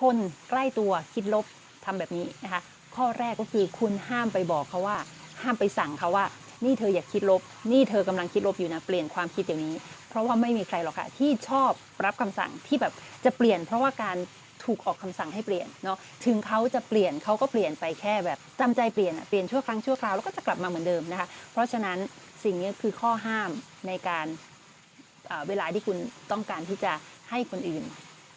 คนใกล้ตัวคิดลบทำแบบนี้นะคะข้อแรกก็คือคุณห้ามไปบอกเขาว่า ห้ามไปสั่งเขาว่า นี่เธออย่าคิดลบ นี่เธอกำลังคิดลบอยู่นะเปลี่ยนความคิดเดี๋ยวนี้ เพราะว่าไม่มีใครหรอกค่ะที่ชอบรับคำสั่งที่แบบจะเปลี่ยน เพราะว่าการถูกออกคำสั่งให้เปลี่ยนเนาะถึงเขาจะเปลี่ยนเขาก็เปลี่ยนไปแค่แบบจำใจเปลี่ยนเปลี่ยนชั่วครั้งชั่วคราวแล้วก็จะกลับมาเหมือนเดิมนะคะเพราะฉะนั้นสิ่งนี้คือข้อห้ามในการเอ่อเวลาที่คุณต้องการที่จะให้คนอื่น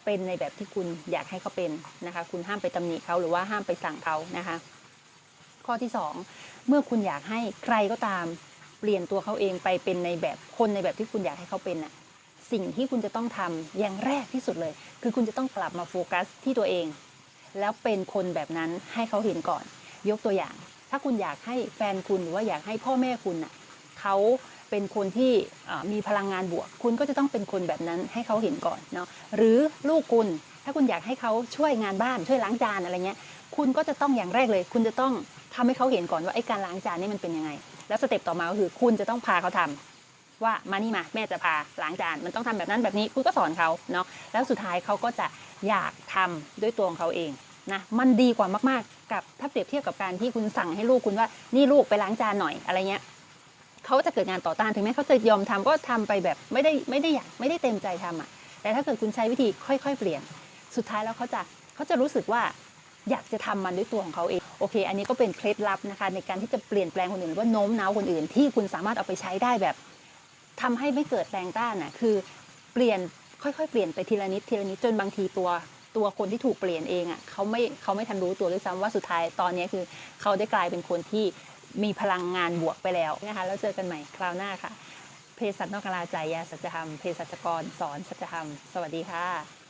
เป็นในแบบที่คุณอยากให้เขาเป็นนะคะ คุณห้ามไปตำหนิเขาหรือว่าห้ามไปสั่งเขานะคะ ข้อที่สองเมื่อคุณอยากให้ใครก็ตามเปลี่ยนตัวเขาเองไปเป็นในแบบคนในแบบที่คุณอยากให้เขาเป็นน่ะสิ่งที่คุณจะต้องทำอย่างแรกที่สุดเลย คือคุณจะต้องกลับมาโฟกัสที่ตัวเอง แล้วเป็นคนแบบนั้นให้เขาเห็นก่อน ยกตัวอย่าง ถ้าคุณอยากให้แฟนคุณหรือว่าอยากให้พ่อแม่คุณน่ะเขา เป็นคนที่มีพลังงานบวก คุณก็จะต้องเป็นคนแบบนั้นให้เขาเห็นก่อนเนาะหรือลูกคุณถ้าคุณอยากให้เขาช่วยงานบ้านช่วยล้างจานอะไรเงี้ยคุณก็จะต้องอย่างแรกเลย คุณจะต้องทำให้เขาเห็นก่อนว่าไอ้การล้างจานนี่มันเป็นยังไง แล้วสเต็ปต่อมาก็คือคุณจะต้องพาเขาทำว่ามานี่มาแม่จะพาล้างจานมันต้องทำแบบนั้นแบบนี้คุณก็สอนเขาเนาะแล้วสุดท้ายเขาก็จะอยากทำด้วยตัวของเขาเองนะมันดีกว่ามากๆ กับถ้าเปรียบเทียบกับการที่คุณสั่งให้ลูกคุณว่านี่ลูกไปล้างจานหน่อยอะไรเงี้ย เขาจะเกิดงานต่อต้านถึงแม้เขาจะยอมทำก็ทำไปแบบไม่ได้ไม่ได้อยากไม่ได้เต็มใจทำอะ แต่ถ้าเกิดคุณใช้วิธีค่อย ๆ เปลี่ยน สุดท้ายแล้วเขาจะเขาจะรู้สึกว่าอยากจะทำมันด้วยตัวของเขาเองโอเค อันนี้ก็เป็นเคล็ดลับนะคะ ในการที่จะเปลี่ยนแปลงคนอื่นหรือว่าโน้มน้าวคนอื่นที่คุณสามารถเอาไปใช้ได้แบบทำให้ไม่เกิดแรงต้านน่ะคือเปลี่ยนค่อยๆ เปลี่ยนไปทีละนิดทีละนิดจนบางทีตัวตัวคนที่ถูกเปลี่ยนเองอะเขาไม่เขาไม่ทันรู้ตัวด้วยซ้ำว่าสุดท้ายตอนนี้คือ เขาได้กลายเป็นคนที่ มีพลังงานบวกไปแล้วนะคะแล้วเจอกันใหม่คราวหน้าค่ะเภสัชนอกกลาใจยาสัจธรรมเภสัชกรสอนสัจธรรม สวัสดีค่ะ